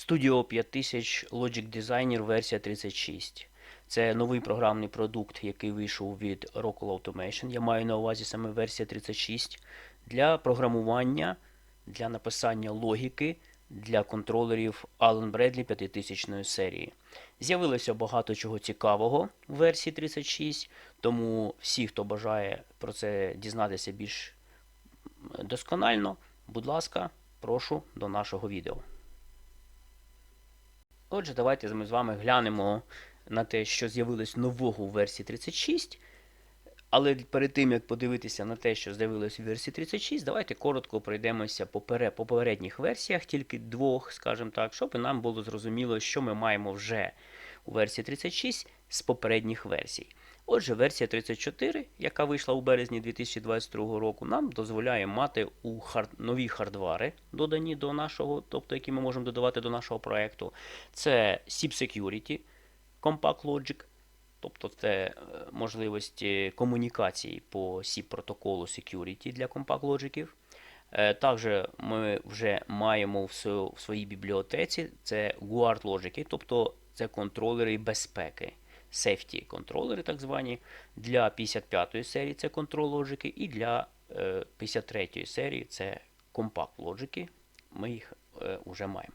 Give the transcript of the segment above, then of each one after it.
Studio 5000 Logic Designer версія 36. Це новий програмний продукт, який вийшов від Rockwell Automation. Я маю на увазі саме версія 36 для програмування, для написання логіки для контролерів Allen Bradley 5000 серії. З'явилося багато чого цікавого в версії 36, тому всі, хто бажає про це дізнатися більш досконально, будь ласка, прошу до нашого відео. Отже, давайте ми з вами глянемо на те, що з'явилось нового у версії 36. Але перед тим, як подивитися на те, що з'явилось у версії 36, давайте коротко пройдемося по попередніх версіях, тільки двох, скажімо так, щоб нам було зрозуміло, що ми маємо вже у версії 36 з попередніх версій. Отже, версія 34, яка вийшла у березні 2022 року, нам дозволяє мати у хар... нові хардвари, додані до нашого, тобто які ми можемо додавати до нашого проекту. Це SIP Security, Compact Logic, тобто це е, можливості комунікації по SIP протоколу Security для Compact Logic. Е, Також ми вже маємо в своїй бібліотеці це Guard Logic, тобто це контролери безпеки. Safety контролери, так звані, для 55-ї серії це Control Logic, і для е, 53-ї серії це Compact Logic. Ми їх е, вже маємо.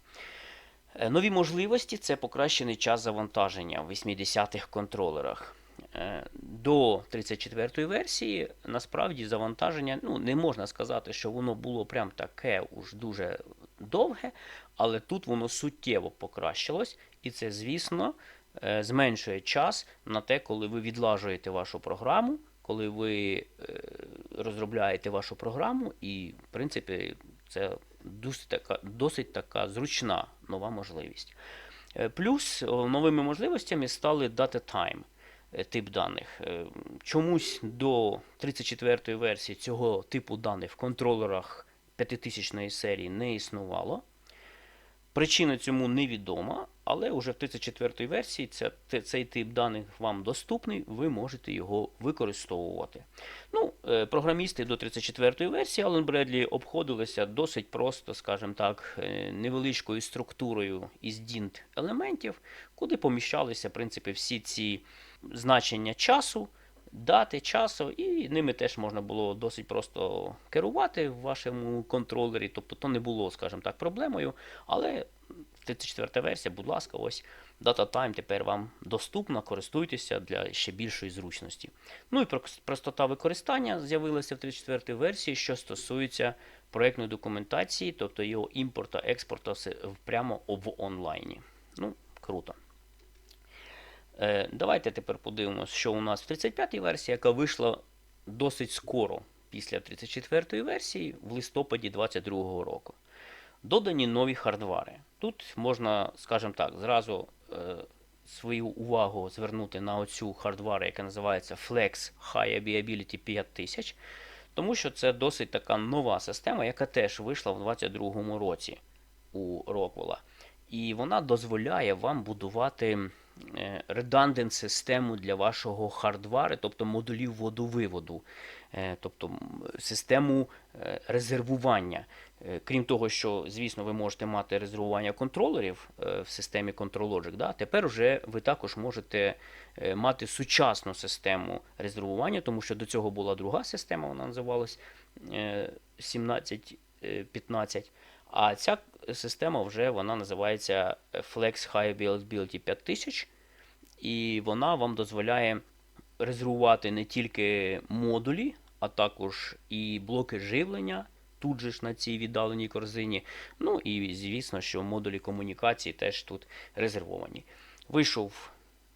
Е, Нові можливості це покращений час завантаження в 80-х контролерах. Е, До 34-ї версії насправді завантаження, ну не можна сказати, що воно було прям таке уж дуже довге, але тут воно суттєво покращилось, і це, звісно, е, зменшує час на те, коли ви відлажуєте вашу програму, коли ви е, розробляєте вашу програму, і, в принципі, це досить така, досить така зручна нова можливість. Е, Плюс новими можливостями стали data time е, тип даних. Е, Чомусь до 34-ї версії цього типу даних в контролерах 5000 серії не існувало. Причина цьому невідома, але вже в 34-й версії ця, цей тип даних вам доступний, ви можете його використовувати. Ну, е, програмісти до 34-ї версії Allen Bradley обходилися досить просто, скажімо так, е, невеличкою структурою із дінт елементів, куди поміщалися, в принципі, всі ці значення часу, дати часу, і ними теж можна було досить просто керувати в вашому контролері. Тобто то не було, скажімо так, проблемою. Але 34 версія, будь ласка, ось DataTime тепер вам доступна, користуйтеся для ще більшої зручності. Ну і прос- простота використання з'явилася в 34 версії, що стосується проєктної документації, тобто його імпорта, експорта прямо в онлайні. Ну, круто. Е, Давайте тепер подивимося, що у нас в 35-й версії, яка вийшла досить скоро після 34-ї версії в листопаді 2022 року. Додані нові хардвари. Тут можна, скажімо так, зразу е, свою увагу звернути на оцю хардвару, яка називається Flex High Availability 5000, тому що це досить така нова система, яка теж вийшла в 2022 році у Rockwell. І вона дозволяє вам будувати redundant систему для вашого хардвари, тобто модулів водовиводу, е, тобто систему е, резервування. Е, Крім того, що, звісно, ви можете мати резервування контролерів в системі ControlLogic, да, тепер вже ви також можете мати сучасну систему резервування, тому що до цього була друга система, вона називалась е, 1715. А ця система вже вона називається Flex High Availability 5000, і вона вам дозволяє резервувати не тільки модулі, а також і блоки живлення тут же ж на цій віддаленій корзині. Ну і звісно, що модулі комунікації теж тут резервовані. Вийшов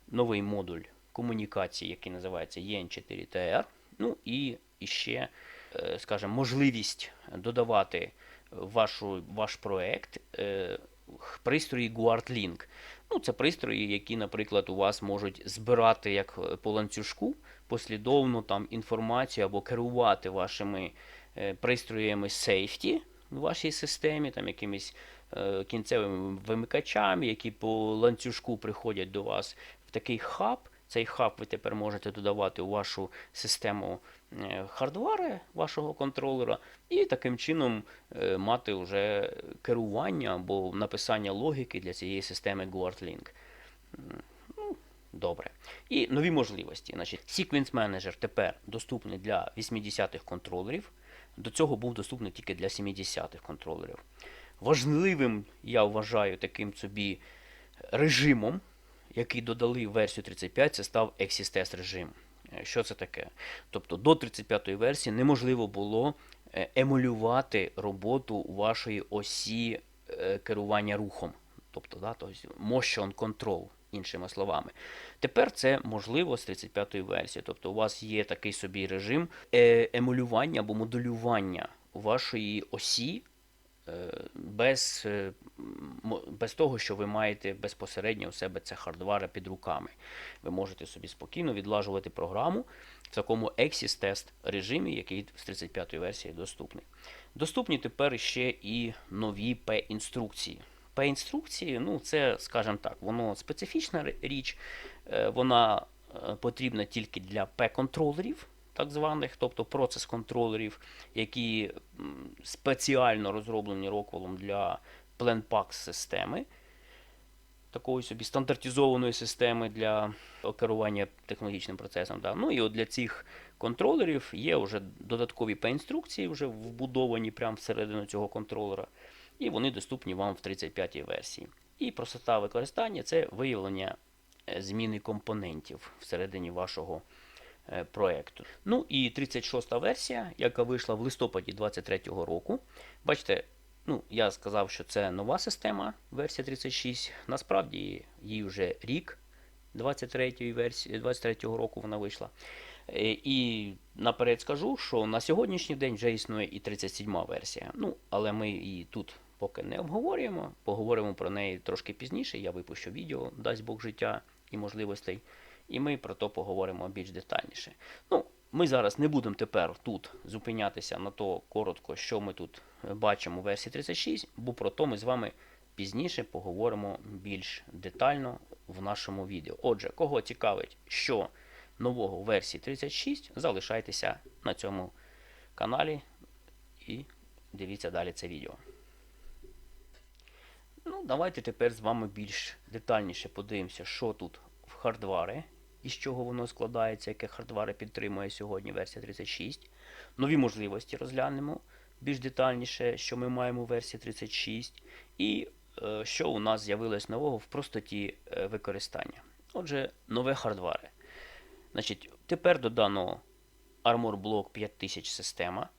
новий модуль комунікації, який називається EN4TR. Ну і ще, скажімо, можливість додавати вашу, ваш проект е, пристрої GuardLink. Ну, це пристрої, які, наприклад, у вас можуть збирати як е, по ланцюжку послідовно там інформацію або керувати вашими е, пристроями safety в вашій системі, там якимись е, кінцевими вимикачами, які по ланцюжку приходять до вас в такий хаб, Цей хаб ви тепер можете додавати у вашу систему е, хардвари вашого контролера, і таким чином е, мати вже керування або написання логіки для цієї системи GuardLink. Ну, добре. І нові можливості. Значить, Sequence Manager тепер доступний для 80-х контролерів. До цього був доступний тільки для 70-х контролерів. Важливим, я вважаю, таким собі режимом, який додали в версію 35, це став Axis Test режим. Е, Що це таке? Тобто до 35-ї версії неможливо було е, емулювати роботу вашої осі е, керування рухом. Тобто, да, тобто motion control, іншими словами. Тепер це можливо з 35-ї версії. Тобто у вас є такий собі режим емулювання або моделювання вашої осі без, е, без того, що ви маєте безпосередньо у себе це хардвара під руками. Ви можете собі спокійно відлажувати програму в такому Axis Test режимі, який з 35-ї версії доступний. Доступні тепер ще і нові P-інструкції. P-інструкції, ну це, скажімо так, воно специфічна річ, е, вона е, потрібна тільки для P-контролерів, так званих, тобто процес-контролерів, які спеціально розроблені Rockwell для PlanPax системи такої собі стандартизованої системи для керування технологічним процесом. Да. Ну і от для цих контролерів є вже додаткові P-інструкції, вже вбудовані прямо всередину цього контролера, і вони доступні вам в 35-й версії. І простота використання це виявлення е, зміни компонентів всередині вашого проекту. Ну і 36 версія, яка вийшла в листопаді 2023 року. Бачите, ну, я сказав, що це нова система, версія 36. Насправді їй вже рік 23 версії, 23 року вона вийшла. Е, І наперед скажу, що на сьогоднішній день вже існує і 37 версія. Ну, але ми її тут поки не обговорюємо. Поговоримо про неї трошки пізніше. Я випущу відео, дасть Бог життя і можливостей. І ми про то поговоримо більш детальніше. Ну, ми зараз не будемо тепер тут зупинятися на то коротко, що ми тут бачимо у версії 36, бо про то ми з вами пізніше поговоримо більш детально в нашому відео. Отже, кого цікавить, що нового у версії 36, залишайтеся на цьому каналі і дивіться далі це відео. Ну, давайте тепер з вами більш детальніше подивимося, що тут в хардвари, із чого воно складається, яке хардвари підтримує сьогодні версія 36. Нові можливості розглянемо більш детальніше, що ми маємо у версії 36, і е, що у нас з'явилось нового в простоті е, використання. Отже, нове хардвари. Значить, тепер додано Armor Block 5000 система.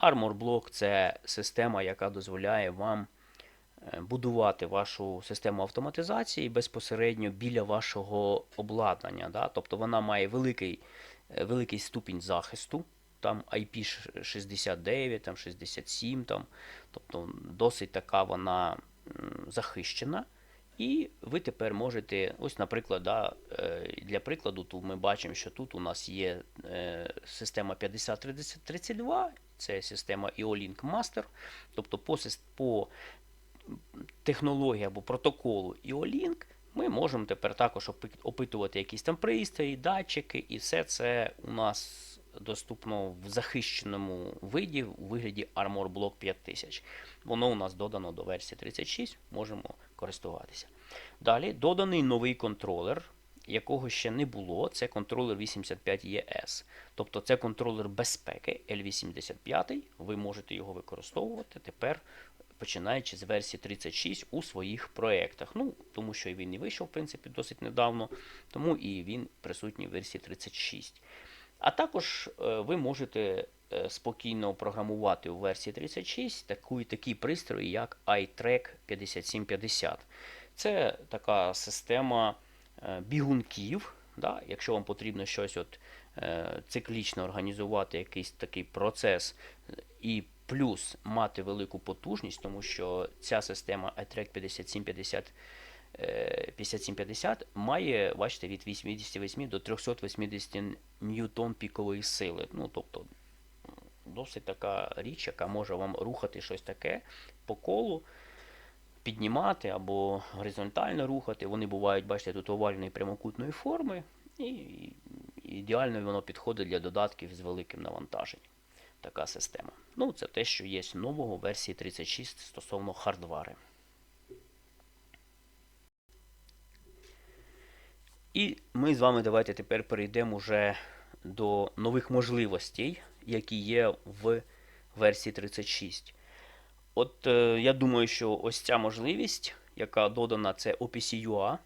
Armor Block це система, яка дозволяє вам будувати вашу систему автоматизації безпосередньо біля вашого обладнання. Да? Тобто вона має великий, е, великий ступінь захисту, там IP69, там 67, там, тобто досить така вона захищена. І ви тепер можете, ось, наприклад, да, е, для прикладу, тут ми бачимо, що тут у нас є е, система 5032, це система EOLink Master. Тобто по, по технології або протоколу EOLink ми можемо тепер також опитувати якісь там пристрої, датчики, і все це у нас доступно в захищеному виді у вигляді Armor Block 5000. Воно у нас додано до версії 36, можемо користуватися. Далі доданий новий контролер, якого ще не було. Це контролер 85ES. Тобто це контролер безпеки L85. Ви можете його використовувати тепер, починаючи з версії 36 у своїх проєктах. Ну, тому що він і вийшов, в принципі, досить недавно, тому і він присутній в версії 36. А також е, ви можете е, спокійно програмувати у версії 36 таку, такі пристрої, як iTrack 5750. Це така система е, бігунків. Да? Якщо вам потрібно щось от, циклічно організувати, якийсь такий процес, і плюс мати велику потужність, тому що ця система iTrack 5750 е, 5750 має, бачите, від 88 до 380 ньютон пікової сили. Ну, тобто, досить така річ, яка може вам рухати щось таке по колу, піднімати або горизонтально рухати. Вони бувають, бачите, тут овальної прямокутної форми. І ідеально воно підходить для додатків з великим навантаженням. Така система. Ну, це те, що є нового в версії 36 стосовно хардвари. І ми з вами давайте тепер перейдемо вже до нових можливостей, які є в версії 36. От е, я думаю, що ось ця можливість, яка додана, це OPC-UA,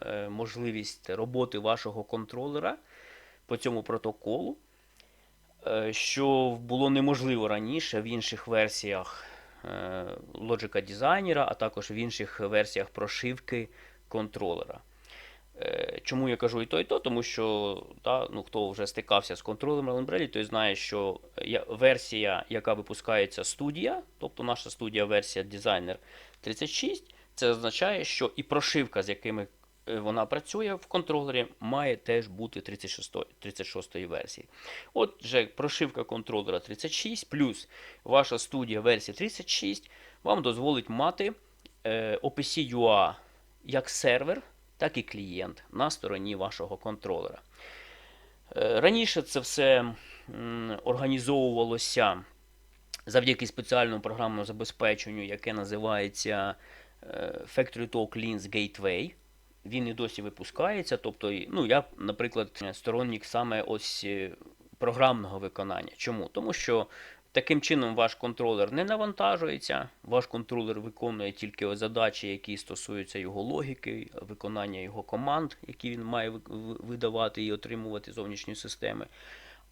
е, можливість роботи вашого контролера по цьому протоколу, що було неможливо раніше в інших версіях е, Logic Designer, а також в інших версіях прошивки контролера. Е, Чому я кажу і то, і то? Тому що та, ну, хто вже стикався з контролем Umbrella, той знає, що версія, яка випускається студія, тобто наша студія версія Designer 36, це означає, що і прошивка, з якими е, вона працює в контролері, має теж бути 36, 36 версії. Отже, прошивка контролера 36 плюс ваша студія версія 36 вам дозволить мати е, OPC UA як сервер, так і клієнт на стороні вашого контролера. Е, Раніше це все організовувалося завдяки спеціальному програмному забезпеченню, яке називається е, Factory Talk Links Gateway. Він і досі випускається. Тобто, ну, я, наприклад, сторонник саме ось е, програмного виконання. Чому? Тому що таким чином ваш контролер не навантажується, ваш контролер виконує тільки задачі, які стосуються його логіки, виконання його команд, які він має ви- ви- видавати і отримувати зовнішньої системи.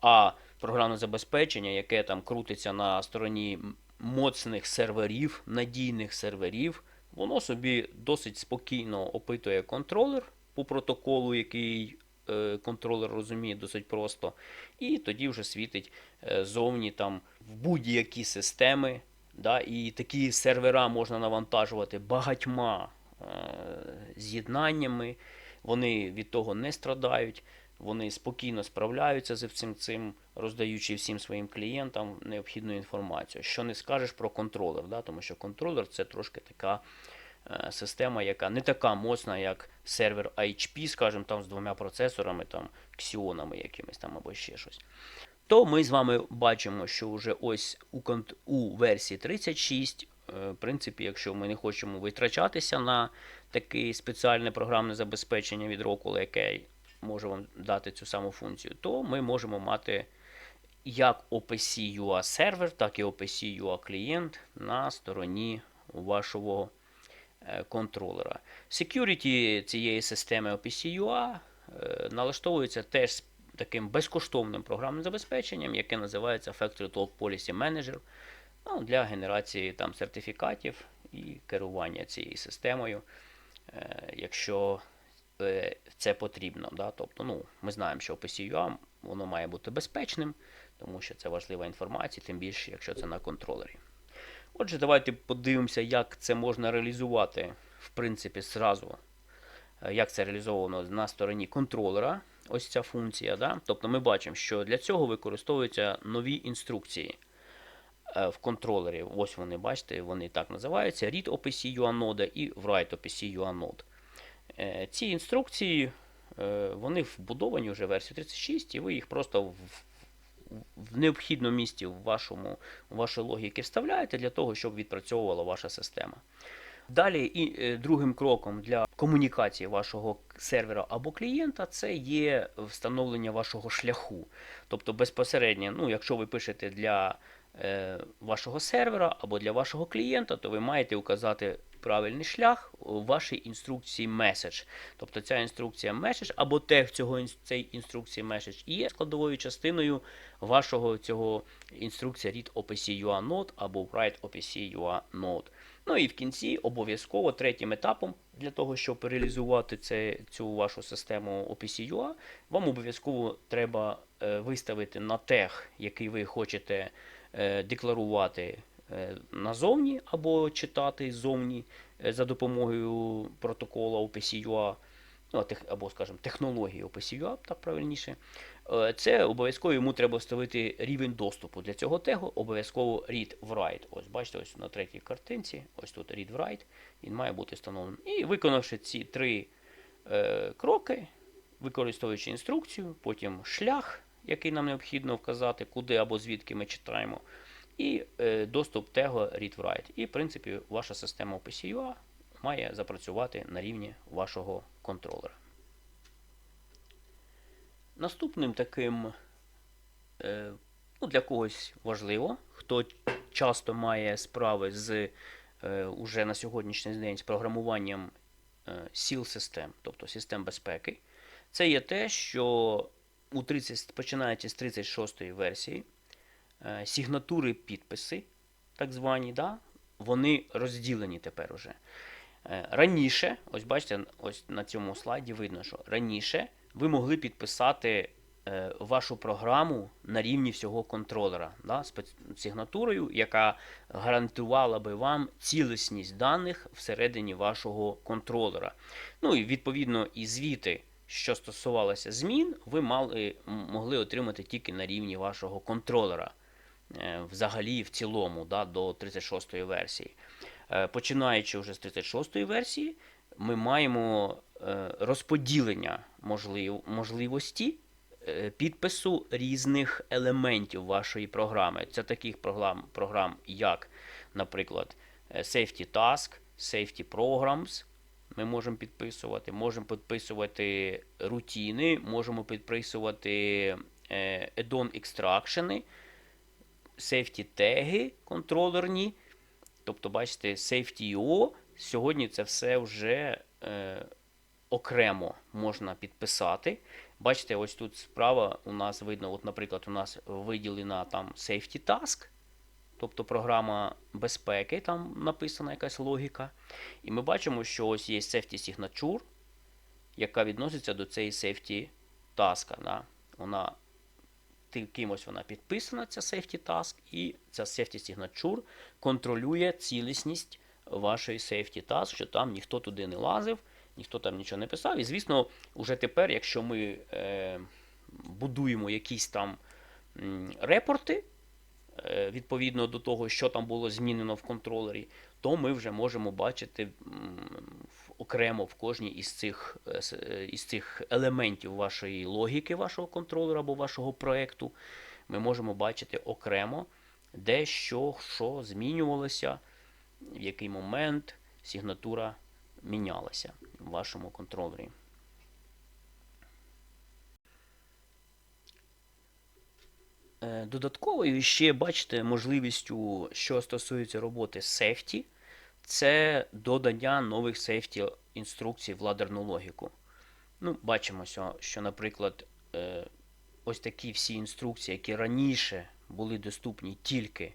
А програмне забезпечення, яке там крутиться на стороні моцних серверів, надійних серверів, воно собі досить спокійно опитує контролер по протоколу, який е, контролер розуміє досить просто, і тоді вже світить е, зовні там в будь-які системи. Да, і такі сервера можна навантажувати багатьма е, з'єднаннями. Вони від того не страдають, вони спокійно справляються з цим цим, роздаючи всім своїм клієнтам необхідну інформацію. Що не скажеш про контролер, да, тому що контролер це трошки така е, система, яка не така моцна, як сервер IHP, скажімо, там з двома процесорами, там, ксіонами якимись там або ще щось. То ми з вами бачимо, що вже ось у, у версії 36, е, в принципі, якщо ми не хочемо витрачатися на таке спеціальне програмне забезпечення від Rockwell, яке може вам дати цю саму функцію, то ми можемо мати як OPC UA сервер, так і OPC UA клієнт на стороні вашого е, контролера. Security цієї системи OPC UA е, налаштовується теж таким безкоштовним програмним забезпеченням, яке називається Factory Talk Policy Manager ну, для генерації там, сертифікатів і керування цією системою, е, якщо це потрібно. Да? Тобто, ну, ми знаємо, що OPC-UA воно має бути безпечним, тому що це важлива інформація, тим більше, якщо це на контролері. Отже, давайте подивимося, як це можна реалізувати, в принципі, зразу, е, як це реалізовано на стороні контролера. Ось ця функція. Да? Тобто ми бачимо, що для цього використовуються нові інструкції е, в контролері. Ось вони, бачите, вони так називаються: Read OPC UA Node і Write OPC UA Node. Е, Ці інструкції е, вони вбудовані вже в версію 36, і ви їх просто в, в необхідному місці в вашому, в вашої логіки вставляєте для того, щоб відпрацьовувала ваша система. Далі і е, другим кроком для комунікації вашого сервера або клієнта це є встановлення вашого шляху. Тобто безпосередньо, ну, якщо ви пишете для е, вашого сервера або для вашого клієнта, то ви маєте указати правильний шлях у вашій інструкції message. Тобто ця інструкція message або тег цього цієї інструкції і є складовою частиною вашого цього інструкція read OPC UA node або write OPC UA node. Ну і в кінці обов'язково третім етапом для того, щоб реалізувати це, цю вашу систему OPC UA, вам обов'язково треба е, виставити на тег, який ви хочете е, декларувати назовні або читати ззовні е, за допомогою UA, ну, або, скажімо, технології OPC UA, так правильніше. Е, Це обов'язково йому треба вставити рівень доступу. Для цього тегу обов'язково read write. Ось бачите, ось на третій картинці, ось тут read write, він має бути встановлений. І виконавши ці три е, кроки, використовуючи інструкцію, потім шлях, який нам необхідно вказати, куди або звідки ми читаємо, і е, доступ tego read-write. І, в принципі, ваша система OPCUA має запрацювати на рівні вашого контролера. Наступним таким е, ну, для когось важливо, хто часто має справи з е, уже на сьогоднішній день з програмуванням е, сіл систем, тобто систем безпеки, це є те, що у 30, починаючи з 36-ї версії, е, сигнатури підписи, так звані, да, вони розділені тепер уже. Е, Раніше, ось бачите, ось на цьому слайді видно, що раніше ви могли підписати е, вашу програму на рівні всього контролера да, спец- сигнатурою, яка гарантувала би вам цілісність даних всередині вашого контролера. Ну і відповідно і звіти, що стосувалося змін, ви мали, могли отримати тільки на рівні вашого контролера. Е, Взагалі, в цілому, да, до 36-ї версії. Е, Починаючи вже з 36-ї версії, ми маємо е, розподілення можлив, можливості підпису різних елементів вашої програми. Це таких програм, програм як, наприклад, Safety Task, Safety Programs. Ми можемо підписувати, можемо підписувати рутини, можемо підписувати е, add-on extraction, safety теги контролерні. Тобто, бачите, Safety.io, сьогодні це все вже е, окремо можна підписати. Бачите, ось тут справа у нас видно, от, наприклад, у нас виділена там Safety Task, тобто програма безпеки, там написана якась логіка. І ми бачимо, що ось є Safety Signature, яка відноситься до цієї Safety Task. Да? Вона кимось вона підписана, ця safety task, і ця safety signature контролює цілісність вашої safety task, що там ніхто туди не лазив, ніхто там нічого не писав. І звісно, уже тепер, якщо ми е, будуємо якісь там репорти, е, відповідно до того, що там було змінено в контролері, то ми вже можемо бачити в- окремо в кожній із цих, е, е, із цих елементів вашої логіки, вашого контролера або вашого проєкту. Ми можемо бачити окремо, де що, що змінювалося, в який момент сигнатура мінялася в вашому контролері. Е, Додатковою ще бачите можливістю, що стосується роботи safety, це додання нових safety інструкцій в ладерну логіку. Ну, бачимо, що, наприклад, е, ось такі всі інструкції, які раніше були доступні тільки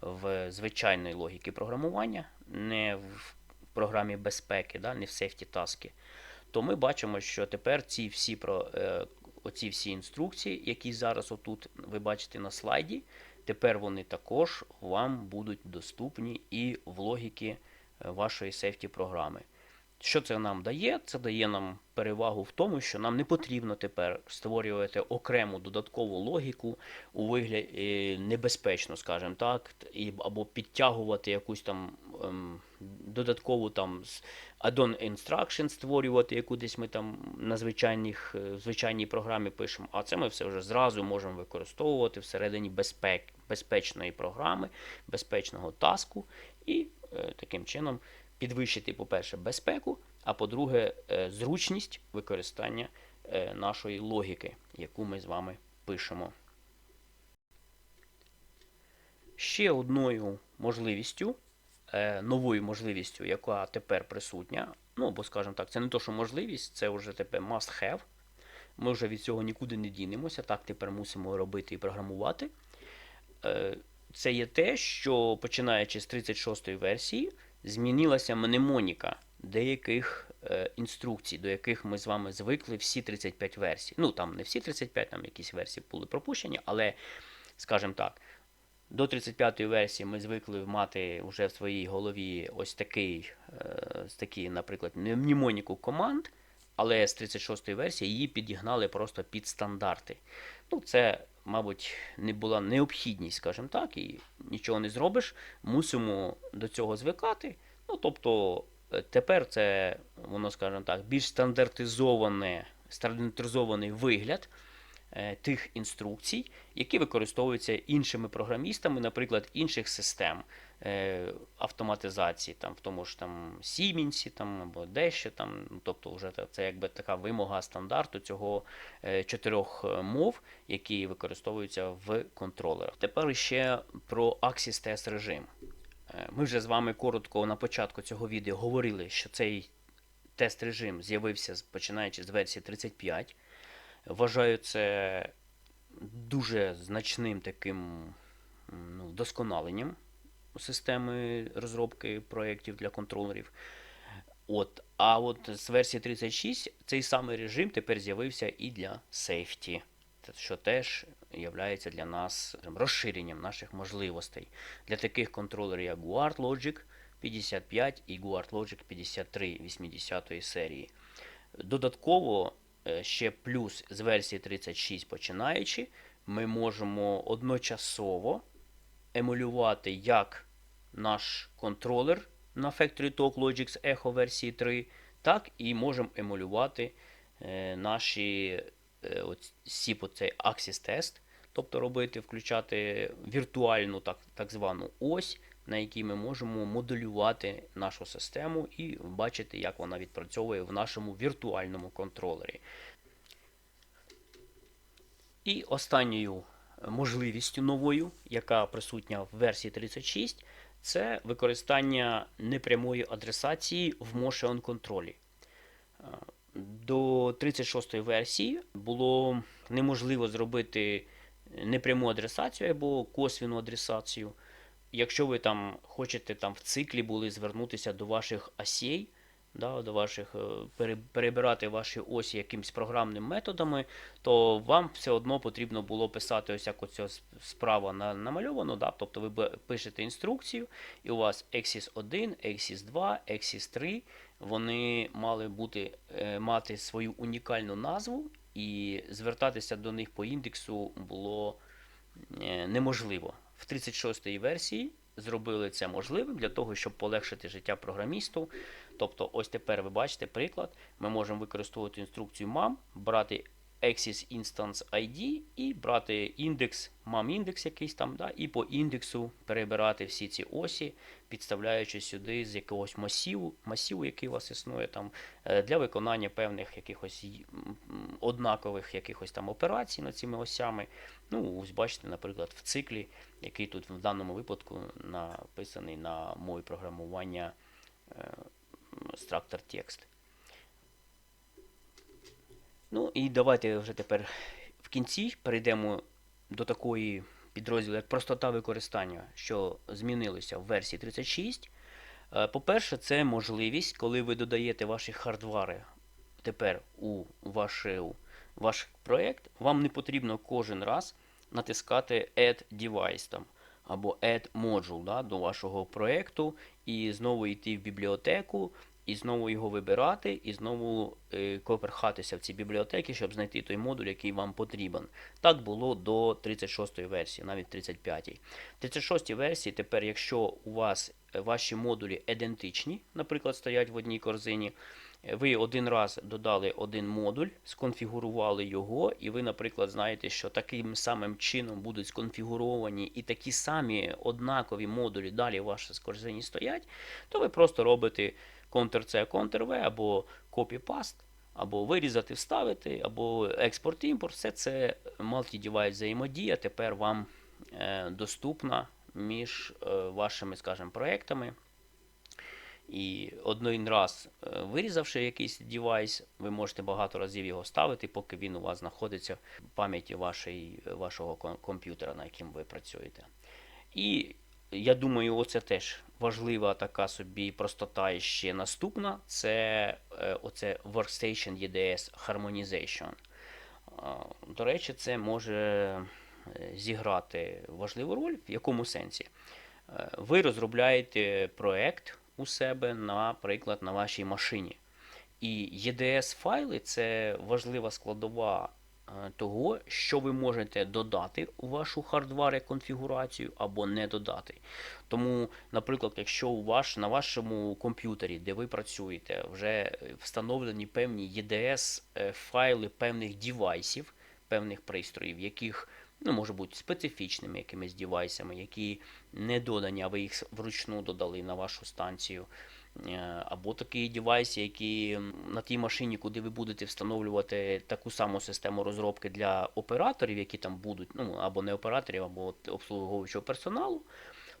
в звичайної логіки програмування, не в програмі безпеки, да, не в safety таски, то ми бачимо, що тепер ці всі про е, оці всі інструкції, які зараз отут ви бачите на слайді, тепер вони також вам будуть доступні і в логіки вашої safety програми. Що це нам дає? Це дає нам перевагу в тому, що нам не потрібно тепер створювати окрему додаткову логіку у вигляді небезпечно, скажімо так, або підтягувати якусь там ем, додаткову там add-on instruction створювати, яку десь ми там на звичайних, е, звичайній програмі пишемо. А це ми все вже зразу можемо використовувати всередині безпек, безпечної програми, безпечного таску і е, таким чином підвищити, по-перше, безпеку, а по-друге, е, зручність використання е, нашої логіки, яку ми з вами пишемо. Ще одною можливістю, е, новою можливістю, яка тепер присутня, ну, бо, скажімо так, це не то, що можливість, це вже тепер must have. Ми вже від цього нікуди не дінемося, так тепер мусимо робити і програмувати. Це є те, що починаючи з 36-ї версії, змінилася мнемоніка деяких е, інструкцій, до яких ми з вами звикли всі 35 версій. Ну, там не всі 35, там якісь версії були пропущені, але, скажімо так, до 35-ї версії ми звикли мати вже в своїй голові ось такий, е, такі, наприклад, мнемоніку команд, але з 36-ї версії її підігнали просто під стандарти. Ну, це, мабуть, не була необхідність, скажімо так, і нічого не зробиш. Мусимо до цього звикати. Ну, тобто, е, тепер це, воно, скажімо так, більш стандартизоване стандартизований вигляд тих інструкцій, які використовуються іншими програмістами, наприклад, інших систем е, автоматизації, там, в тому ж там Siemens там, або дещо там. Ну, Тобто, вже це якби така вимога стандарту цього е, чотирьох е, мов, які використовуються в контролерах. Тепер ще про Axis Test режим. Е, Ми вже з вами коротко на початку цього відео говорили, що цей тест режим з'явився починаючи з версії 35. Вважаю це дуже значним таким ну, вдосконаленням системи розробки проєктів для контролерів. От, а от з версії 36 цей самий режим тепер з'явився і для Safety, що теж є для нас розширенням наших можливостей для таких контролерів, як Guard Logic 55 і Guard Logic 53 80 серії. Додатково, ще плюс з версії 36 починаючи, ми можемо одночасово емулювати як наш контролер на Factory Talk Logix Echo версії 3, так і можемо емулювати е, наші е, SIP, цей Axis Test, тобто робити, включати віртуальну так, так звану ось, на якій ми можемо моделювати нашу систему і бачити, як вона відпрацьовує в нашому віртуальному контролері. І останньою можливістю новою, яка присутня в версії 36, це використання непрямої адресації в Motion контролі. До 36 версії було неможливо зробити непряму адресацію або косвіну адресацію. Якщо ви там хочете там в циклі були звернутися до ваших осей, да, до ваших, е, перебирати ваші осі якимись програмними методами, то вам все одно потрібно було писати ось як оця справа на, намальовано. Да? Тобто ви пишете інструкцію, і у вас Axis 1, Axis 2, Axis 3, вони мали бути, е, мати свою унікальну назву, і звертатися до них по індексу було е, неможливо. В 36-й версії зробили це можливим для того, щоб полегшити життя програмісту. Тобто, ось тепер ви бачите приклад. Ми можемо використовувати інструкцію MAM, брати Axis Instance ID і брати індекс, MAM індекс якийсь там, да, і по індексу перебирати всі ці осі, підставляючи сюди з якогось масиву, масиву який у вас існує там, е, для виконання певних якихось однакових якихось там операцій над цими осями. Ну, ось бачите, наприклад, в циклі, який тут в даному випадку написаний на мові програмування е, Structure Text. Ну і давайте вже тепер в кінці перейдемо до такої підрозділу, як простота використання, що змінилося в версії 36. Е, По-перше, це можливість, коли ви додаєте ваші хардвари тепер у вашу, ваш проєкт, вам не потрібно кожен раз натискати Add Device там, або Add Module да, до вашого проєкту і знову йти в бібліотеку, і знову його вибирати, і знову е, коперхатися в ці бібліотеки, щоб знайти той модуль, який вам потрібен. Так було до 36 версії, навіть 35. В 36 версії тепер, якщо у вас е, ваші модулі ідентичні, наприклад, стоять в одній корзині, е, ви один раз додали один модуль, сконфігурували його, і ви, наприклад, знаєте, що таким самим чином будуть сконфігуровані і такі самі однакові модулі далі в вашій корзині стоять, то ви просто робите Ctrl-C, Ctrl-V або copy-paste, або вирізати, вставити, або експорт-імпорт. Все це multi-device взаємодія тепер вам е, доступна між е, вашими, скажімо, проектами. І один раз е, вирізавши якийсь девайс, ви можете багато разів його ставити, поки він у вас знаходиться в пам'яті вашої, вашого комп'ютера, на яким ви працюєте. І я думаю, оце теж важлива така собі простота і ще наступна. Це е, оце Workstation EDS Harmonization. До речі, це може е, зіграти важливу роль. В якому сенсі? Е, Ви розробляєте проект у себе, наприклад, на вашій машині. І EDS файли це важлива складова того, що ви можете додати у вашу хардваре конфігурацію або не додати. Тому, наприклад, якщо у ваш, на вашому комп'ютері, де ви працюєте, вже встановлені певні EDS е, файли певних девайсів, певних пристроїв, яких ну, може бути специфічними якимись девайсами, які не додані, а ви їх вручну додали на вашу станцію. Е, Або такі девайси, які м, на тій машині, куди ви будете встановлювати таку саму систему розробки для операторів, які там будуть, ну або не операторів, або обслуговуючого персоналу,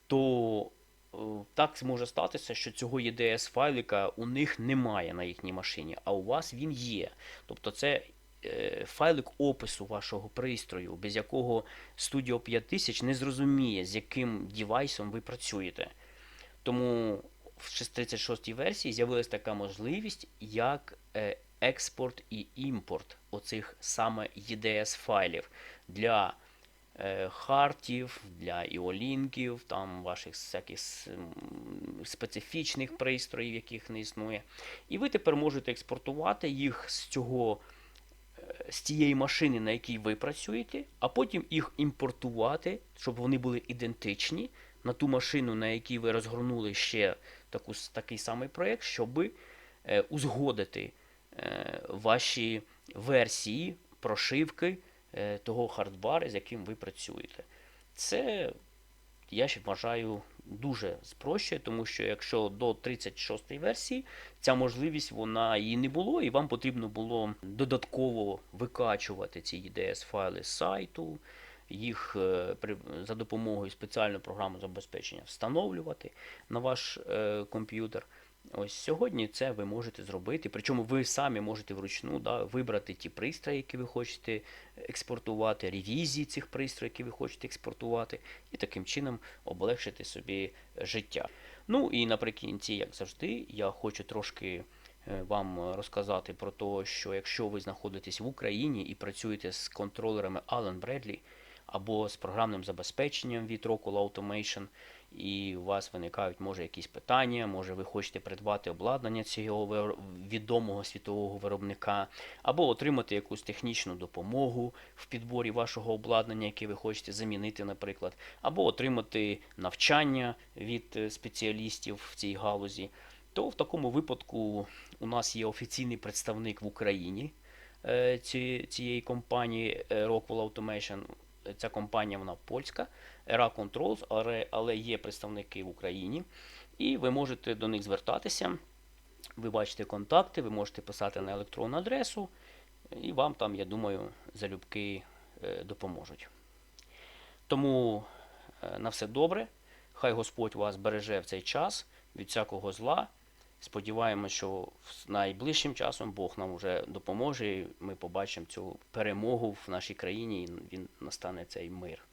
то е, так може статися, що цього EDS файлика у них немає на їхній машині, а у вас він є. Тобто це е, файлик опису вашого пристрою, без якого Studio 5000 не зрозуміє, з яким девайсом ви працюєте. Тому в 36 версії з'явилася така можливість, як е, експорт і імпорт оцих саме EDS файлів для е, хартів, для іолінків, там ваших всяких специфічних пристроїв, яких не існує. І ви тепер можете експортувати їх з цього е, з тієї машини, на якій ви працюєте, а потім їх імпортувати, щоб вони були ідентичні на ту машину, на якій ви розгорнули ще таку, такий самий проєкт, щоб е, узгодити е, ваші версії прошивки е, того хардвару, з яким ви працюєте. Це я ще вважаю дуже спрощує, тому що якщо до 36 ї версії ця можливість вона її не було, і вам потрібно було додатково викачувати ці EDS файли з сайту, їх е, за допомогою спеціальної програми забезпечення встановлювати на ваш е, комп'ютер. Ось сьогодні це ви можете зробити. Причому ви самі можете вручну да, вибрати ті пристрої, які ви хочете експортувати, ревізії цих пристроїв, які ви хочете експортувати, і таким чином облегшити собі життя. Ну і наприкінці, як завжди, я хочу трошки е, вам розказати про те, що якщо ви знаходитесь в Україні і працюєте з контролерами Allen Bradley або з програмним забезпеченням від Rockwell Automation, і у вас виникають може якісь питання, може ви хочете придбати обладнання цього відомого світового виробника, або отримати якусь технічну допомогу в підборі вашого обладнання, яке ви хочете замінити, наприклад, або отримати навчання від е, спеціалістів в цій галузі, то в такому випадку у нас є офіційний представник в Україні е, цієї компанії е, Rockwell Automation. Ця компанія вона польська, ERA Controls, але, є представники в Україні. І ви можете до них звертатися. Ви бачите контакти, ви можете писати на електронну адресу, і вам там, я думаю, залюбки е, допоможуть. Тому е, на все добре. Хай Господь вас береже в цей час від всякого зла. Сподіваємося, що найближчим часом Бог нам вже допоможе, і ми побачимо цю перемогу в нашій країні, і він настане цей мир.